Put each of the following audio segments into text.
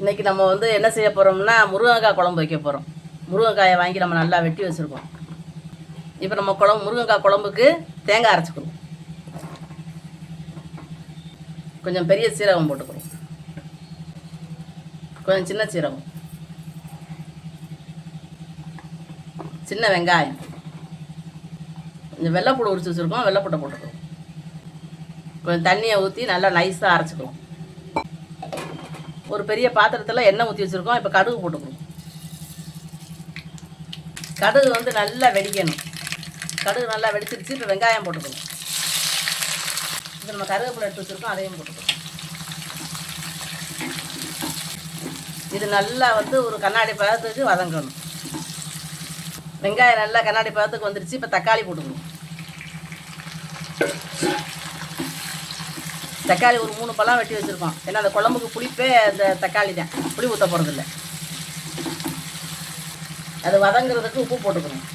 இன்றைக்கி நம்ம வந்து என்ன செய்ய போகிறோம்னா முருங்கைக்காய் குழம்பு வைக்க போகிறோம் முருங்கைக்காயை வாங்கி நம்ம நல்லா வெட்டி வச்சுருக்கோம். இப்போ நம்ம குழம்பு முருங்கைக்காய் குழம்புக்கு தேங்காய் அரைச்சிக்கணும். கொஞ்சம் பெரிய சீரகம் போட்டுக்கிறோம் கொஞ்சம் சின்ன சீரகம். சின்ன வெங்காயம். கொஞ்சம் வெள்ளைப்பூடு உரிச்சு வச்சுருக்கோம் வெள்ளைப்பூட்டை போட்டுக்கிறோம் கொஞ்சம் தண்ணியை ஊற்றி நல்லா நைஸாக அரைச்சிக்கிறோம் ஒரு பெரிய பாத்திரத்தில் எண்ணெய் ஊற்றி வச்சுருக்கோம். இப்போ கடுகு போட்டுக்கணும். கடுகு வந்து நல்லா வெடிக்கணும். கடுகு நல்லா வெடிச்சிருச்சு இப்போ வெங்காயம் போட்டுக்கணும். இப்போ நம்ம கருவேப்பிலை எடுத்து வச்சுருக்கோம் அதையும் போட்டுக்கணும். இது நல்லா வந்து ஒரு கண்ணாடி பதத்துக்கு வதங்கணும். வெங்காயம் நல்லா கண்ணாடி பதத்துக்கு வந்துருச்சு இப்போ தக்காளி போட்டுக்கணும். தக்காளி ஒரு மூணு பழம் வெட்டி வச்சுருக்கோம் ஏன்னா அந்த குழம்புக்கு புளிப்பே அந்த தக்காளி தான். புளி ஊற்ற போகிறதில்ல அது வதங்குறதுக்கு உப்பு போட்டுக்கணும்.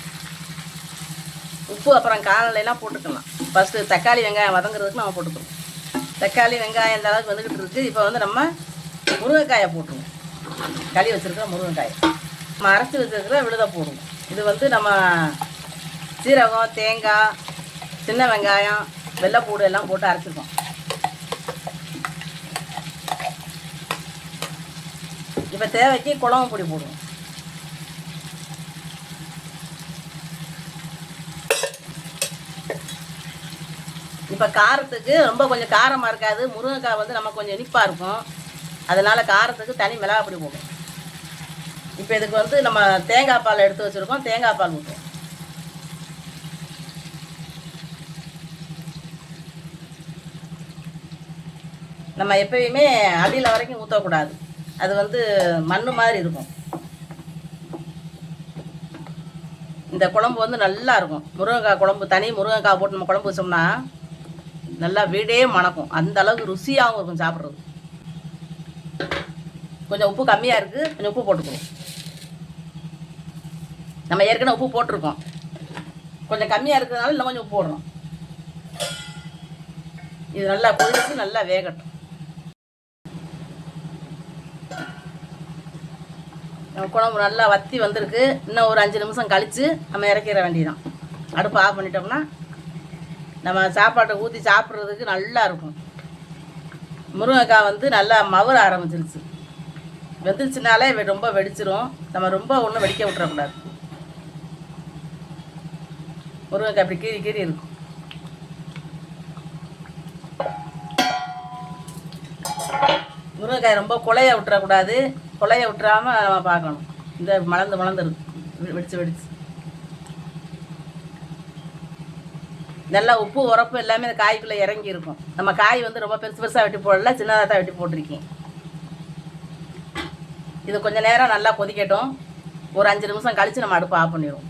உப்பு அப்புறம் காலநிலையெல்லாம் போட்டுக்கலாம். ஃபஸ்ட்டு தக்காளி வெங்காயம் வதங்குறதுக்கு நம்ம போட்டுக்கணும். தக்காளி வெங்காயம் இந்த அளவுக்கு வந்துக்கிட்டு இருக்குது இப்போ வந்து நம்ம முருங்கைக்காயை போட்டுருவோம். களி வச்சுருக்கிற முருங்கைக்காயை. நம்ம அரைச்சி வச்சுருக்கிற விழுதை போடுவோம். இது வந்து நம்ம சீரகம் தேங்காய் சின்ன வெங்காயம் வெள்ளைப்பூடு எல்லாம் போட்டு அரைச்சிருக்கோம். இப்போ தேவைக்கு குழம்பு பொடி போடுவோம். இப்போ காரத்துக்கு ரொம்ப கொஞ்சம் காரமாக இருக்காது. முருங்கைக்காய் வந்து நம்ம கொஞ்சம் இனிப்பாக இருக்கும். அதனால் காரத்துக்கு தனி மிளகா பொடி போடுவோம். இப்போ இதுக்கு வந்து நம்ம தேங்காய் பால் எடுத்து வச்சுருக்கோம். தேங்காய் பால் ஊற்றுவோம் நம்ம எப்பயுமே அடியில் வரைக்கும் ஊற்றக்கூடாது அது வந்து மண் மாதிரி இருக்கும். இந்த குழம்பு வந்து நல்லா இருக்கும். முருங்கைக்காய் குழம்பு தனி முருங்கைக்காய் போட்டு நம்ம குழம்பு வச்சோம்னா நல்லா வீடே மணக்கும். அந்த அளவுக்கு ருசியாகவும் இருக்கும் சாப்பிட்றது. கொஞ்சம் உப்பு கம்மியாக இருக்குது கொஞ்சம் உப்பு போட்டுக்கணும். நம்ம ஏற்கனவே உப்பு போட்டிருக்கோம். கொஞ்சம் கம்மியாக இருக்கிறதுனால இன்னும் கொஞ்சம் உப்பு போடணும். இது நல்லா கொதிச்சு நல்லா வேகட்டும். குழம்பு நல்லா வத்தி வந்திருக்கு. இன்னும் ஒரு அஞ்சு நிமிஷம் கழித்து நம்ம இறக்கிற வேண்டியதான் அடுப்பு ஆஃப் பண்ணிட்டோம்னா நம்ம சாப்பாட்டை ஊற்றி சாப்பிட்றதுக்கு நல்லா இருக்கும். முருங்கைக்காய் வந்து நல்லா மவர ஆரம்பிச்சிருச்சு. வெந்துருச்சுனாலே வெ- ரொம்ப வெடிச்சிரும். நம்ம ரொம்ப ஒன்றும் வெடிக்க விட்டுறக்கூடாது. முருங்கைக்காய் அப்படி கீறி கீறி இருக்கும். முருங்கைக்காய் ரொம்ப குலைய விட்டுறக்கூடாது. கொலைய விட்டுறாம நம்ம பார்க்கணும். இந்த மலர்ந்து மலர்ந்து இருக்கு. வெடிச்சு வெடிச்சு. நல்லா உப்பு உரப்பு எல்லாமே இந்த காய்க்குள்ளே இறங்கி இருக்கும். நம்ம காய் வந்து ரொம்ப பெருசு பெருசாக வெட்டி போடல சின்னதாக தான் வெட்டி போட்டிருக்கேன். இது கொஞ்சம் நேரம் நல்லா கொதிக்கட்டும். ஒரு அஞ்சு நிமிஷம் கழித்து நம்ம அடுப்பு ஆஃப் பண்ணிடுவோம்.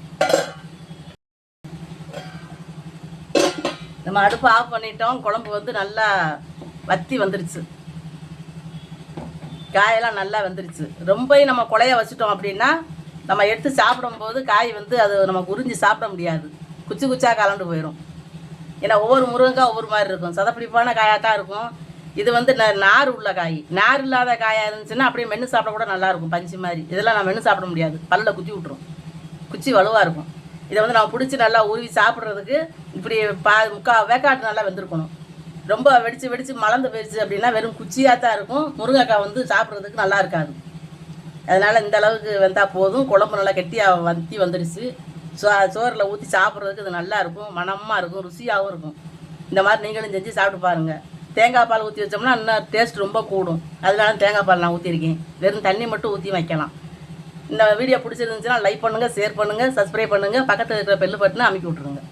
நம்ம அடுப்பு ஆஃப் பண்ணிட்டோம். குழம்பு வந்து நல்லா வத்தி வந்துருச்சு. காயெல்லாம் நல்லா வெந்துருச்சு. ரொம்ப நம்ம குழைய வச்சுட்டோம் அப்படின்னா நம்ம எடுத்து சாப்பிடும்போது காய் வந்து அது நமக்கு உறிஞ்சி சாப்பிட முடியாது. குச்சி குச்சா கலண்டு போயிடும் ஏன்னா ஒவ்வொரு முருங்கைக்காய் ஒவ்வொரு மாதிரி இருக்கும். சதப்பிடிப்பான காயாக தான் இருக்கும். இது வந்து ந- நார் உள்ள காய். நார் இல்லாத காயாக இருந்துச்சுன்னா அப்படியே மென்று சாப்பிட கூட நல்லா இருக்கும். பஞ்சு மாதிரி. இதெல்லாம் நான் மென்று சாப்பிட முடியாது. பல்லில் குச்சி விட்ரும் குச்சி வலுவாக இருக்கும். இதை வந்து நம்ம பிடிச்சி நல்லா உருவி சாப்பிட்றதுக்கு இப்படி பா முக்கா வேக்காட்டு நல்லா வெந்திருக்கணும். ரொம்ப வெடிச்சு வெடிச்சு மலர்ந்து போயிடுச்சு அப்படின்னா வெறும் குச்சியாக தான் இருக்கும். முருங்கைக்காய் வந்து சாப்பிட்றதுக்கு நல்லா இருக்காது. அதனால் இந்த அளவுக்கு வந்தால் போதும். குழம்பு நல்லா கெட்டியாக வத்தி வந்துடுச்சு சோ சோறில் ஊற்றி சாப்பிட்றதுக்கு இது நல்லா இருக்கும். மனமாக இருக்கும். ருசியாகவும் இருக்கும். இந்த மாதிரி நீங்களும் செஞ்சு சாப்பிட்டு பாருங்கள் தேங்காய் பால் ஊற்றி வச்சோம்னா இன்னும் டேஸ்ட் ரொம்ப கூடும். அதனால தேங்காய் பால் நான் ஊற்றிருக்கேன் வெறும் தண்ணி மட்டும் ஊற்றி வைக்கலாம். இந்த வீடியோ பிடிச்சிருந்துச்சுன்னா லைக் பண்ணுங்கள் ஷேர் பண்ணுங்கள் சப்ஸ்கிரைப் பண்ணுங்கள் பக்கத்தில் இருக்கிற பெல்லு பட்டுன்னு அமைக்கி விட்ருங்க